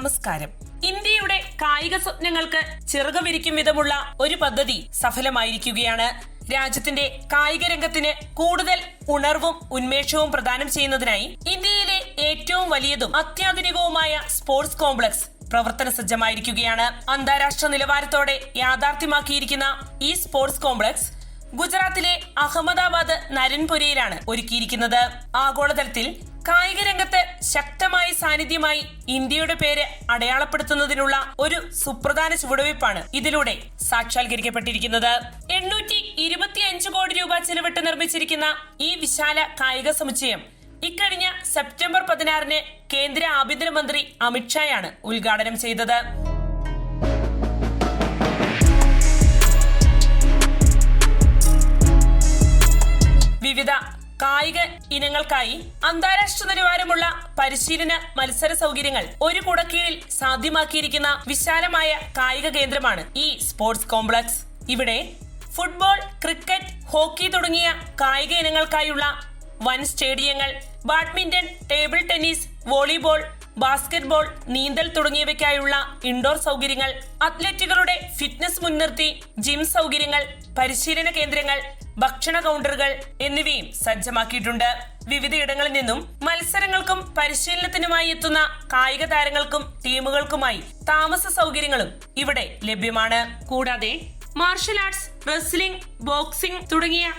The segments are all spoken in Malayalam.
നമസ്കാരം. ഇന്ത്യയുടെ കായിക സ്വപ്നങ്ങൾക്ക് ചെറുകവിരിക്കും വിരിക്കും വിധമുള്ള ഒരു പദ്ധതി സഫലമായിരിക്കുകയാണ്. രാജ്യത്തിന്റെ കായിക രംഗത്തിന് കൂടുതൽ ഉണർവും ഉന്മേഷവും പ്രദാനം ചെയ്യുന്നതിനായി ഇന്ത്യയിലെ ഏറ്റവും വലിയതും അത്യാധുനികവുമായ സ്പോർട്സ് കോംപ്ലക്സ് പ്രവർത്തന സജ്ജമായിരിക്കുകയാണ്. അന്താരാഷ്ട്ര നിലവാരത്തോടെ യാഥാർത്ഥ്യമാക്കിയിരിക്കുന്ന ഈ സ്പോർട്സ് കോംപ്ലക്സ് ഗുജറാത്തിലെ അഹമ്മദാബാദ് നരൻപുരയിലാണ് ഒരുക്കിയിരിക്കുന്നത്. ആഗോളതലത്തിൽ കായിക രംഗത്ത് ശക്തമായ സാന്നിധ്യമായി ഇന്ത്യയുടെ പേര് അടയാളപ്പെടുത്തുന്നതിനുള്ള ഒരു സുപ്രധാന ചുവടുവയ്പ്പാണ് ഇതിലൂടെ സാക്ഷാത്കരിക്കപ്പെട്ടിരിക്കുന്നത്. എണ്ണൂറ്റി ഇരുപത്തിയഞ്ച് കോടി രൂപ ചെലവിട്ട് നിർമ്മിച്ചിരിക്കുന്ന ഈ വിശാല കായിക സമുച്ചയം ഇക്കഴിഞ്ഞ സെപ്റ്റംബർ പതിനാറിന് കേന്ദ്ര ആഭ്യന്തരമന്ത്രി അമിത്ഷായാണ് ഉദ്ഘാടനം ചെയ്തത്. വിവിധ കായിക ഇനങ്ങൾക്കായി അന്താരാഷ്ട്ര നിലവാരമുള്ള പരിശീലന മത്സര സൗകര്യങ്ങൾ ഒരു കുടക്കീഴിൽ സാധ്യമാക്കിയിരിക്കുന്ന വിശാലമായ കായിക കേന്ദ്രമാണ് ഈ സ്പോർട്സ് കോംപ്ലക്സ്. ഇവിടെ ഫുട്ബോൾ ക്രിക്കറ്റ് ഹോക്കി തുടങ്ങിയ കായിക ഇനങ്ങൾക്കായുള്ള വൻ സ്റ്റേഡിയങ്ങൾ badminton table tennis volleyball basketball നീന്തൽ തുടങ്ങിയവയ്ക്കായുള്ള ഇൻഡോർ സൗകര്യങ്ങൾ അത്ലറ്റുകളുടെ ഫിറ്റ്നസ് മുൻനിർത്തി ജിം സൗകര്യങ്ങൾ പരിശീലന കേന്ദ്രങ്ങൾ ഭക്ഷണ കൗണ്ടറുകൾ എന്നിവയും സജ്ജമാക്കിയിട്ടുണ്ട്. വിവിധയിടങ്ങളിൽ നിന്നും മത്സരങ്ങൾക്കും പരിശീലനത്തിനുമായി എത്തുന്ന കായിക താരങ്ങൾക്കും ടീമുകൾക്കുമായി താമസ സൗകര്യങ്ങളും ഇവിടെ ലഭ്യമാണ്. കൂടാതെ മാർഷൽ ആർട്സ് റെസ്ലിംഗ് ബോക്സിംഗ് തുടങ്ങിയ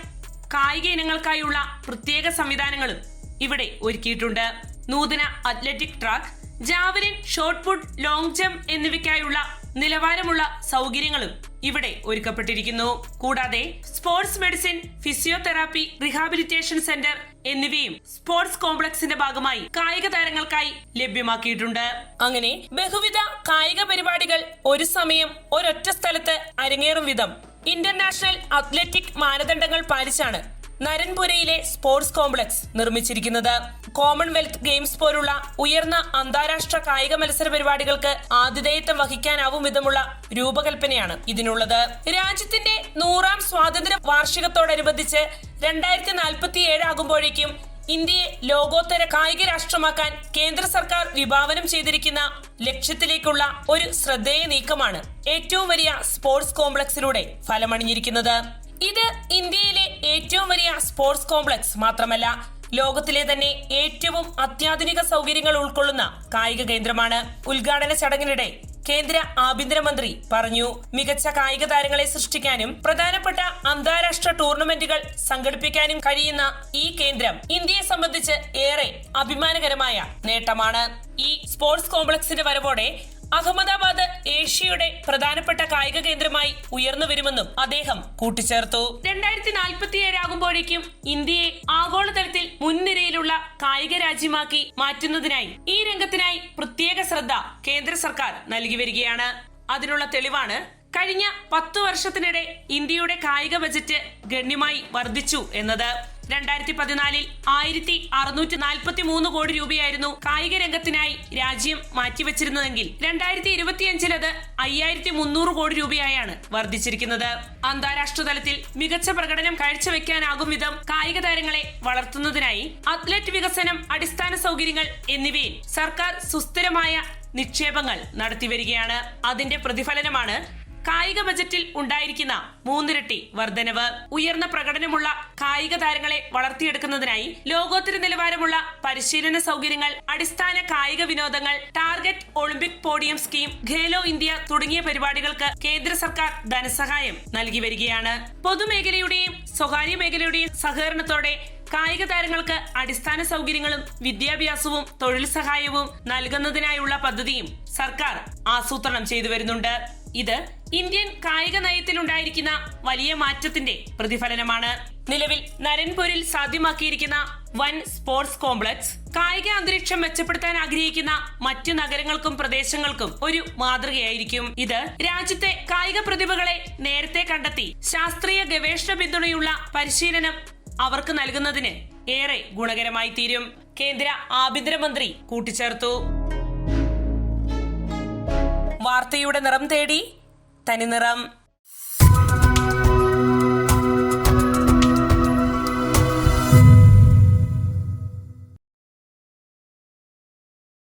കായിക ഇനങ്ങൾക്കായുള്ള പ്രത്യേക സംവിധാനങ്ങളും ഇവിടെ ഒരുക്കിയിട്ടുണ്ട്. നൂതന athletic track javelin shot put long jump എന്നിവയ്ക്കായുള്ള നിലവാരമുള്ള സൗകര്യങ്ങളും ഇവിടെ ഒരുക്കപ്പെട്ടിരിക്കുന്നു. കൂടാതെ sports medicine physiotherapy rehabilitation centre എന്നിവയും സ്പോർട്സ് കോംപ്ലക്സിന്റെ ഭാഗമായി കായിക താരങ്ങൾക്കായി ലഭ്യമാക്കിയിട്ടുണ്ട്. അങ്ങനെ ബഹുവിധ കായിക പരിപാടികൾ ഒരു സമയം ഒരൊറ്റ സ്ഥലത്ത് അരങ്ങേറും വിധം ഇന്റർനാഷണൽ അത്ലറ്റിക് മാനദണ്ഡങ്ങൾ പാലിച്ചാണ് നരൻപുരയിലെ സ്പോർട്സ് കോംപ്ലക്സ് നിർമ്മിച്ചിരിക്കുന്നത്. കോമൺവെൽത്ത് ഗെയിംസ് പോലുള്ള ഉയർന്ന അന്താരാഷ്ട്ര കായിക മത്സര പരിപാടികൾക്ക് ആതിഥേയത്വം വഹിക്കാനാവും വിധമുള്ള രൂപകൽപ്പനയാണ് ഇതിനുള്ളത്. രാജ്യത്തിന്റെ നൂറാം സ്വാതന്ത്ര്യ വാർഷികത്തോടനുബന്ധിച്ച് രണ്ടായിരത്തി നാൽപ്പത്തി ഏഴ് ആകുമ്പോഴേക്കും ഇന്ത്യയെ ലോകോത്തര കായിക രാഷ്ട്രമാക്കാൻ കേന്ദ്ര സർക്കാർ വിഭാവനം ചെയ്തിരിക്കുന്ന ലക്ഷ്യത്തിലേക്കുള്ള ഒരു ശ്രദ്ധേയ നീക്കമാണ് ഏറ്റവും വലിയ സ്പോർട്സ് കോംപ്ലക്സിലൂടെ ഫലമണിഞ്ഞിരിക്കുന്നത്. ഇത് ഇന്ത്യയിലെ ഏറ്റവും വലിയ സ്പോർട്സ് കോംപ്ലക്സ് മാത്രമല്ല ലോകത്തിലെ തന്നെ ഏറ്റവും അത്യാധുനിക സൗകര്യങ്ങൾ ഉൾക്കൊള്ളുന്ന കായിക കേന്ദ്രമാണ് ഉദ്ഘാടന ചടങ്ങിനിടെ കേന്ദ്ര ആഭ്യന്തരമന്ത്രി പറഞ്ഞു. മികച്ച കായിക താരങ്ങളെ സൃഷ്ടിക്കാനും പ്രധാനപ്പെട്ട അന്താരാഷ്ട്ര ടൂർണമെന്റുകൾ സംഘടിപ്പിക്കാനും കഴിയുന്ന ഈ കേന്ദ്രം ഇന്ത്യയെ സംബന്ധിച്ച് ഏറെ അഭിമാനകരമായ നേട്ടമാണ്. ഈ സ്പോർട്സ് കോംപ്ലക്സിന്റെ വരവോടെ അഹമ്മദാബാദ് ഏഷ്യയുടെ പ്രധാനപ്പെട്ട കായിക കേന്ദ്രമായി ഉയർന്നു വരുമെന്നും അദ്ദേഹം കൂട്ടിച്ചേർത്തു. രണ്ടായിരത്തി നാൽപ്പത്തിയേഴ് ആകുമ്പോഴേക്കും ഇന്ത്യയെ ആഗോളതലത്തിൽ മുൻനിരയിലുള്ള കായിക രാജ്യമാക്കി മാറ്റുന്നതിനായി ഈ രംഗത്തിനായി പ്രത്യേക ശ്രദ്ധ കേന്ദ്ര സർക്കാർ നൽകി വരികയാണ്. അതിനുള്ള തെളിവാണ് കഴിഞ്ഞ പത്തു വർഷത്തിനിടെ ഇന്ത്യയുടെ കായിക ബജറ്റ് ഗണ്യമായി വർദ്ധിച്ചു എന്നത്. രണ്ടായിരത്തി പതിനാലിൽ ആയിരത്തി അറുന്നൂറ്റി നാൽപ്പത്തി മൂന്ന് കോടി രൂപയായിരുന്നു കായിക രംഗത്തിനായി രാജ്യം മാറ്റിവെച്ചിരുന്നതെങ്കിൽ രണ്ടായിരത്തി ഇരുപത്തിയഞ്ചിൽ അത് അയ്യായിരത്തി മുന്നൂറ് കോടി രൂപയായാണ് വർദ്ധിച്ചിരിക്കുന്നത്. അന്താരാഷ്ട്ര തലത്തിൽ മികച്ച പ്രകടനം കാഴ്ചവെക്കാനാകും വിധം കായിക താരങ്ങളെ വളർത്തുന്നതിനായി അത്ലറ്റ് വികസനം അടിസ്ഥാന സൗകര്യങ്ങൾ എന്നിവയിൽ സർക്കാർ സുസ്ഥിരമായ നിക്ഷേപങ്ങൾ നടത്തിവരികയാണ്. അതിന്റെ പ്രതിഫലനമാണ് കായിക ബജറ്റിൽ ഉണ്ടായിരിക്കുന്ന മൂന്നിരട്ടി വർധനവ്. ഉയർന്ന പ്രകടനമുള്ള കായിക താരങ്ങളെ വളർത്തിയെടുക്കുന്നതിനായി ലോകോത്തര നിലവാരമുള്ള പരിശീലന സൗകര്യങ്ങൾ അടിസ്ഥാന കായിക വിനോദങ്ങൾ target Olympic podium scheme Khelo India തുടങ്ങിയ പരിപാടികൾക്ക് കേന്ദ്ര സർക്കാർ ധനസഹായം നൽകി വരികയാണ്. പൊതുമേഖലയുടെയും സ്വകാര്യ മേഖലയുടെയും സഹകരണത്തോടെ കായിക താരങ്ങൾക്ക് അടിസ്ഥാന സൗകര്യങ്ങളും വിദ്യാഭ്യാസവും തൊഴിൽ സഹായവും നൽകുന്നതിനായുള്ള പദ്ധതിയും സർക്കാർ ആസൂത്രണം ചെയ്തു വരുന്നുണ്ട്. ഇത് ഇന്ത്യൻ കായിക നയത്തിലുണ്ടായിരിക്കുന്ന വലിയ മാറ്റത്തിന്റെ പ്രതിഫലനമാണ്. നിലവിൽ നരൻപൂരിൽ സാധ്യമാക്കിയിരിക്കുന്ന വൻ സ്പോർട്സ് കോംപ്ലക്സ് കായിക അന്തരീക്ഷം മെച്ചപ്പെടുത്താൻ ആഗ്രഹിക്കുന്ന മറ്റു നഗരങ്ങൾക്കും പ്രദേശങ്ങൾക്കും ഒരു മാതൃകയായിരിക്കും ഇത്. രാജ്യത്തെ കായിക പ്രതിഭകളെ നേരത്തെ കണ്ടെത്തി ശാസ്ത്രീയ ഗവേഷണ പിന്തുണയുള്ള പരിശീലനം അവർക്ക് നൽകുന്നതിന് ഏറെ ഗുണകരമായി തീരും. കേന്ദ്ര ആഭ്യന്തരമന്ത്രി കൂട്ടിച്ചേർത്തു. വാർത്തയുടെ നിറം തേടി തനിനിറം